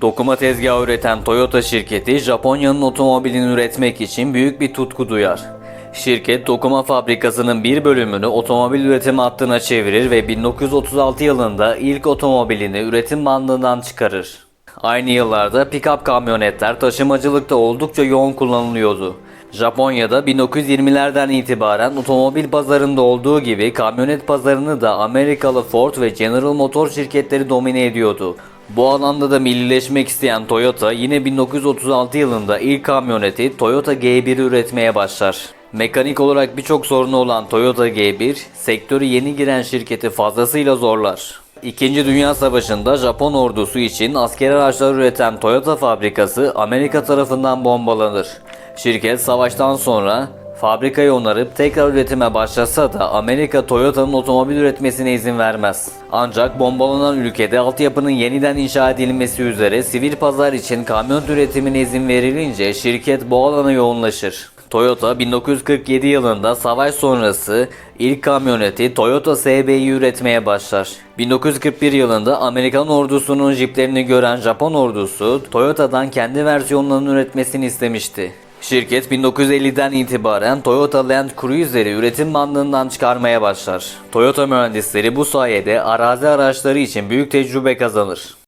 Dokuma tezgahı üreten Toyota şirketi Japonya'nın otomobilini üretmek için büyük bir tutku duyar. Şirket dokuma fabrikasının bir bölümünü otomobil üretim hattına çevirir ve 1936 yılında ilk otomobilini üretim bandından çıkarır. Aynı yıllarda pick-up kamyonetler taşımacılıkta oldukça yoğun kullanılıyordu. Japonya'da 1920'lerden itibaren otomobil pazarında olduğu gibi kamyonet pazarını da Amerikalı Ford ve General Motors şirketleri domine ediyordu. Bu alanda da millileşmek isteyen Toyota yine 1936 yılında ilk kamyoneti Toyota G1'i üretmeye başlar. Mekanik olarak birçok sorunu olan Toyota G1, sektörü yeni giren şirketi fazlasıyla zorlar. İkinci Dünya Savaşı'nda Japon ordusu için asker araçlar üreten Toyota fabrikası Amerika tarafından bombalanır. Şirket savaştan sonra fabrikayı onarıp tekrar üretime başlasa da Amerika Toyota'nın otomobil üretmesine izin vermez. Ancak bombalanan ülkede altyapının yeniden inşa edilmesi üzere sivil pazar için kamyon üretimine izin verilince şirket bu alana yoğunlaşır. Toyota 1947 yılında savaş sonrası ilk kamyoneti Toyota SB'yi üretmeye başlar. 1941 yılında Amerikan ordusunun jiplerini gören Japon ordusu Toyota'dan kendi versiyonlarını üretmesini istemişti. Şirket 1950'den itibaren Toyota Land Cruiser'i üretim bandından çıkarmaya başlar. Toyota mühendisleri bu sayede arazi araçları için büyük tecrübe kazanır.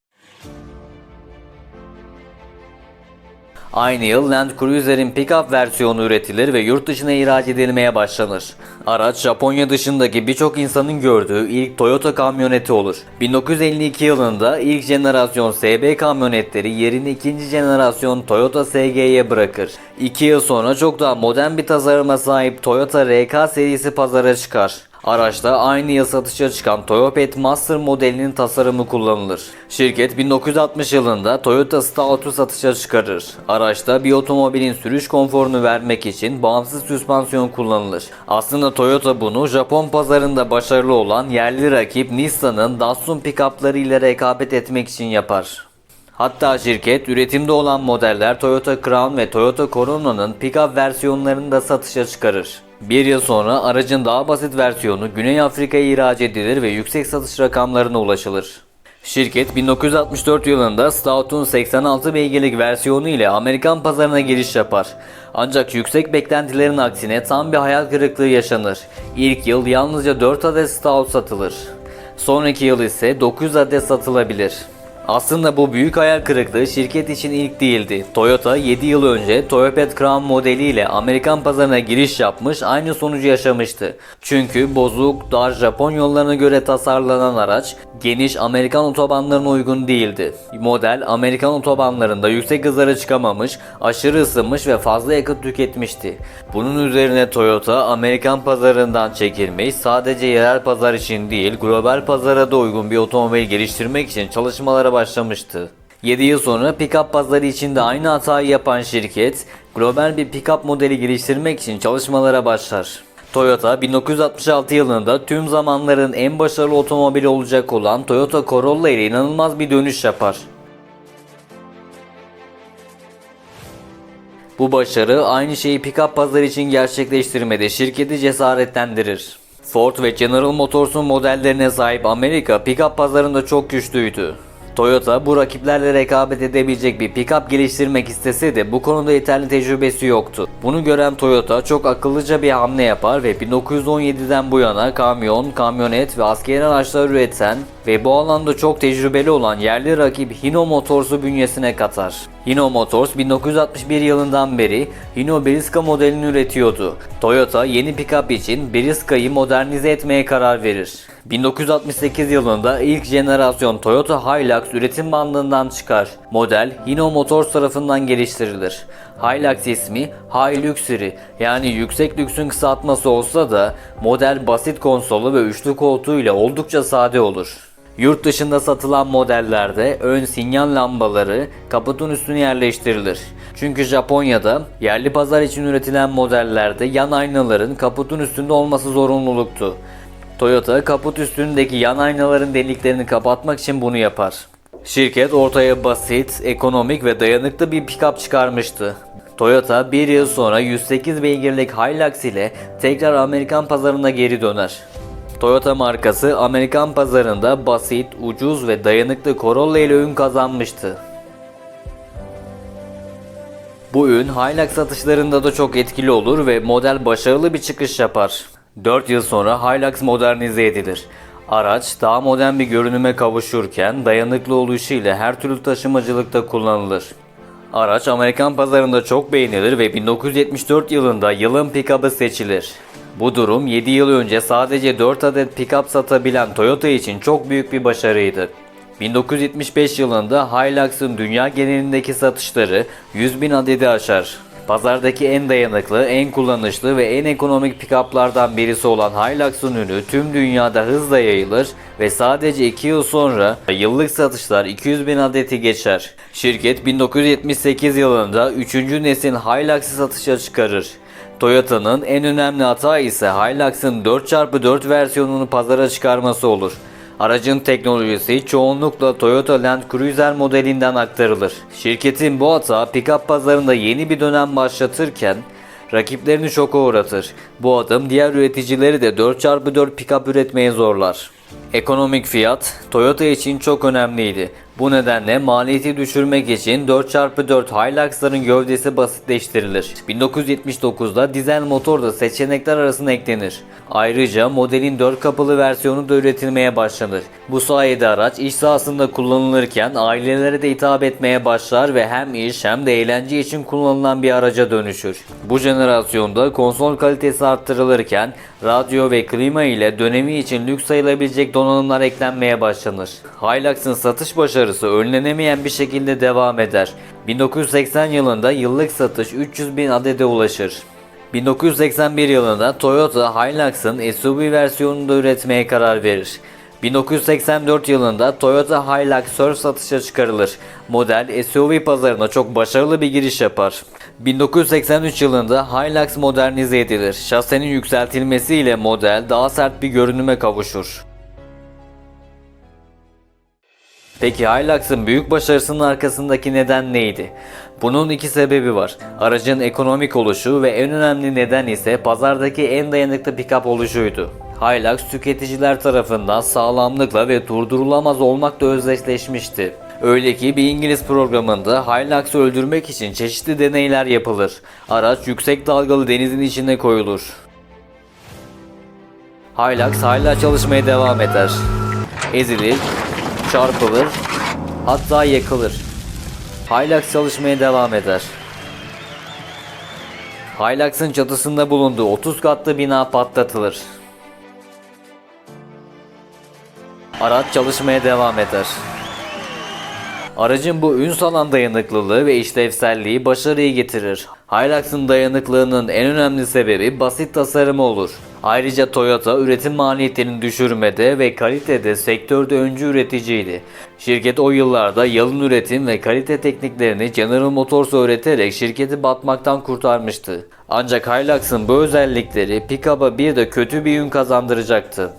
Aynı yıl Land Cruiser'in pick-up versiyonu üretilir ve yurt dışına ihraç edilmeye başlanır. Araç Japonya dışındaki birçok insanın gördüğü ilk Toyota kamyoneti olur. 1952 yılında ilk jenerasyon SB kamyonetleri yerini ikinci jenerasyon Toyota SG'ye bırakır. 2 yıl sonra çok daha modern bir tasarıma sahip Toyota RK serisi pazara çıkar. Araçta aynı yıl satışa çıkan Toyopet Master modelinin tasarımı kullanılır. Şirket 1960 yılında Toyota Stout'u satışa çıkarır. Araçta bir otomobilin sürüş konforunu vermek için bağımsız süspansiyon kullanılır. Aslında Toyota bunu Japon pazarında başarılı olan yerli rakip Nissan'ın Datsun pick-up'ları ile rekabet etmek için yapar. Hatta şirket üretimde olan modeller Toyota Crown ve Toyota Corona'nın pick-up versiyonlarını da satışa çıkarır. Bir yıl sonra aracın daha basit versiyonu Güney Afrika'ya ihraç edilir ve yüksek satış rakamlarına ulaşılır. Şirket 1964 yılında Stout'un 86 beygirlik versiyonu ile Amerikan pazarına giriş yapar. Ancak yüksek beklentilerin aksine tam bir hayal kırıklığı yaşanır. İlk yıl yalnızca 4 adet Stout satılır. Sonraki yıl ise 9 adet satılabilir. Aslında bu büyük hayal kırıklığı şirket için ilk değildi. Toyota 7 yıl önce Toyopet Crown modeliyle Amerikan pazarına giriş yapmış aynı sonucu yaşamıştı. Çünkü bozuk, dar Japon yollarına göre tasarlanan araç geniş Amerikan otobanlarına uygun değildi. Model Amerikan otobanlarında yüksek hızlara çıkamamış, aşırı ısınmış ve fazla yakıt tüketmişti. Bunun üzerine Toyota Amerikan pazarından çekilmiş sadece yerel pazar için değil global pazara da uygun bir otomobil geliştirmek için çalışmalara başlamıştı. 7 yıl sonra pick-up pazarı için de aynı hatayı yapan şirket, global bir pick-up modeli geliştirmek için çalışmalara başlar. Toyota 1966 yılında tüm zamanların en başarılı otomobili olacak olan Toyota Corolla ile inanılmaz bir dönüş yapar. Bu başarı aynı şeyi pick-up pazarı için gerçekleştirmede şirketi cesaretlendirir. Ford ve General Motors'un modellerine sahip Amerika pick-up pazarında çok güçlüydü. Toyota bu rakiplerle rekabet edebilecek bir pick-up geliştirmek istese de bu konuda yeterli tecrübesi yoktu. Bunu gören Toyota çok akıllıca bir hamle yapar ve 1917'den bu yana kamyon, kamyonet ve askeri araçlar üreten ve bu alanda çok tecrübeli olan yerli rakip Hino Motors'u bünyesine katar. Hino Motors 1961 yılından beri Hino Briska modelini üretiyordu. Toyota yeni pick-up için Briska'yı modernize etmeye karar verir. 1968 yılında ilk jenerasyon Toyota Hilux üretim bandından çıkar. Model Hino Motors tarafından geliştirilir. Hilux ismi Hiluxury yani yüksek lüksün kısaltması olsa da model basit konsolu ve üçlü koltuğuyla oldukça sade olur. Yurt dışında satılan modellerde ön sinyal lambaları kaputun üstüne yerleştirilir. Çünkü Japonya'da yerli pazar için üretilen modellerde yan aynaların kaputun üstünde olması zorunluluktu. Toyota kaput üstündeki yan aynaların deliklerini kapatmak için bunu yapar. Şirket ortaya basit, ekonomik ve dayanıklı bir pick-up çıkarmıştı. Toyota bir yıl sonra 108 beygirlik Hilux ile tekrar Amerikan pazarına geri döner. Toyota markası Amerikan pazarında basit, ucuz ve dayanıklı Corolla ile ün kazanmıştı. Bu ün Hilux satışlarında da çok etkili olur ve model başarılı bir çıkış yapar. 4 yıl sonra Hilux modernize edilir. Araç daha modern bir görünüme kavuşurken dayanıklı oluşuyla her türlü taşımacılıkta kullanılır. Araç Amerikan pazarında çok beğenilir ve 1974 yılında yılın pick-up'ı seçilir. Bu durum 7 yıl önce sadece 4 adet pick-up satabilen Toyota için çok büyük bir başarıydı. 1975 yılında Hilux'ın dünya genelindeki satışları 100 bin adedi aşar. Pazardaki en dayanıklı, en kullanışlı ve en ekonomik pick-up'lardan birisi olan Hilux'un ünü tüm dünyada hızla yayılır ve sadece 2 yıl sonra yıllık satışlar 200 bin adeti geçer. Şirket 1978 yılında 3. nesil Hilux'ı satışa çıkarır. Toyota'nın en önemli hata ise Hilux'ın 4x4 versiyonunu pazara çıkarması olur. Aracın teknolojisi çoğunlukla Toyota Land Cruiser modelinden aktarılır. Şirketin bu hata pick-up pazarında yeni bir dönem başlatırken rakiplerini şoka uğratır. Bu adım diğer üreticileri de 4x4 pick-up üretmeye zorlar. Ekonomik fiyat Toyota için çok önemliydi. Bu nedenle maliyeti düşürmek için 4x4 Hilux'ların gövdesi basitleştirilir. 1979'da dizel motor da seçenekler arasına eklenir. Ayrıca modelin 4 kapılı versiyonu da üretilmeye başlanır. Bu sayede araç iş sahasında kullanılırken ailelere de hitap etmeye başlar ve hem iş hem de eğlence için kullanılan bir araca dönüşür. Bu jenerasyonda konsol kalitesi arttırılırken radyo ve klima ile dönemi için lüks sayılabilecek donanımlar eklenmeye başlanır. Hilux'ın satış başarısı önlenemeyen bir şekilde devam eder. 1980 yılında yıllık satış 300 bin adede ulaşır. 1981 yılında Toyota Hilux'ın SUV versiyonunu da üretmeye karar verir. 1984 yılında Toyota Hilux Surf satışa çıkarılır. Model SUV pazarına çok başarılı bir giriş yapar. 1983 yılında Hilux modernize edilir. Şasenin yükseltilmesiyle model daha sert bir görünüme kavuşur. Peki Hilux'ın büyük başarısının arkasındaki neden neydi? Bunun iki sebebi var. Aracın ekonomik oluşu ve en önemli neden ise pazardaki en dayanıklı pick-up oluşuydu. Hilux tüketiciler tarafından sağlamlıkla ve durdurulamaz olmakla özdeşleşmişti. Öyle ki bir İngiliz programında Hilux'ı öldürmek için çeşitli deneyler yapılır. Araç yüksek dalgalı denizin içine koyulur. Hilux hala çalışmaya devam eder. Ezilir, çarpılır, hatta yakılır. Hilux çalışmaya devam eder. Hilux'ın çatısında bulunduğu 30 katlı bina patlatılır. Araç çalışmaya devam eder. Aracın bu ün salan dayanıklılığı ve işlevselliği başarıyı getirir. Hilux'ın dayanıklılığının en önemli sebebi basit tasarımı olur. Ayrıca Toyota üretim maliyetlerini düşürmede ve kalitede sektörde öncü üreticiydi. Şirket o yıllarda yalın üretim ve kalite tekniklerini General Motors öğreterek şirketi batmaktan kurtarmıştı. Ancak Hilux'ın bu özellikleri pick-up'a bir de kötü bir ün kazandıracaktı.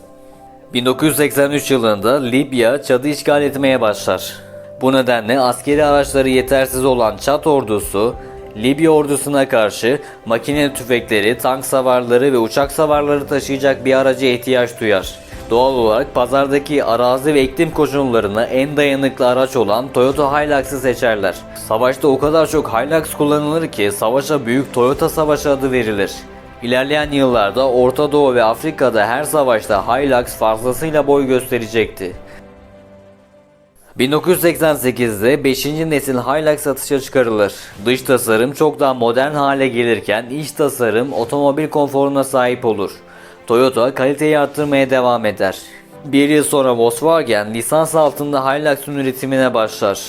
1983 yılında Libya Çad'ı işgal etmeye başlar. Bu nedenle askeri araçları yetersiz olan Çat ordusu, Libya ordusuna karşı makine tüfekleri, tank savarları ve uçak savarları taşıyacak bir araca ihtiyaç duyar. Doğal olarak pazardaki arazi ve iklim koşullarına en dayanıklı araç olan Toyota Hilux'ı seçerler. Savaşta o kadar çok Hilux kullanılır ki savaşa Büyük Toyota Savaşı adı verilir. İlerleyen yıllarda Orta Doğu ve Afrika'da her savaşta Hilux fazlasıyla boy gösterecekti. 1988'de 5. nesil Hilux satışa çıkarılır. Dış tasarım çok daha modern hale gelirken iç tasarım otomobil konforuna sahip olur. Toyota kaliteyi arttırmaya devam eder. Bir yıl sonra Volkswagen lisans altında Hilux'un üretimine başlar.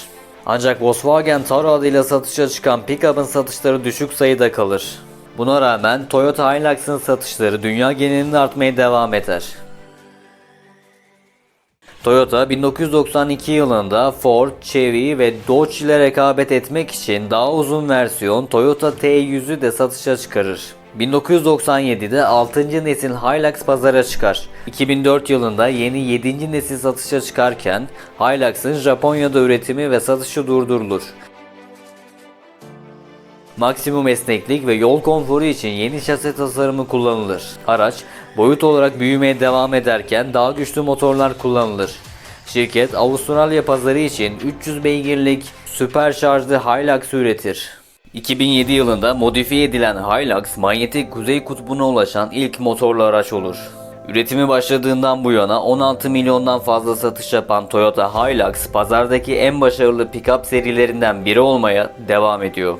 Ancak Volkswagen Taro adıyla satışa çıkan pick-up'ın satışları düşük sayıda kalır. Buna rağmen Toyota Hilux'ın satışları dünya genelinde artmaya devam eder. Toyota 1992 yılında Ford, Chevy ve Dodge ile rekabet etmek için daha uzun versiyon Toyota T100'ü de satışa çıkarır. 1997'de 6. nesil Hilux pazara çıkar. 2004 yılında yeni 7. nesil satışa çıkarken Hilux'ın Japonya'da üretimi ve satışı durdurulur. Maksimum esneklik ve yol konforu için yeni şase tasarımı kullanılır. Araç boyut olarak büyümeye devam ederken daha güçlü motorlar kullanılır. Şirket Avustralya pazarı için 300 beygirlik süper şarjlı Hilux üretir. 2007 yılında modifiye edilen Hilux, manyetik kuzey kutbuna ulaşan ilk motorlu araç olur. Üretimi başladığından bu yana 16 milyondan fazla satış yapan Toyota Hilux, pazardaki en başarılı pick-up serilerinden biri olmaya devam ediyor.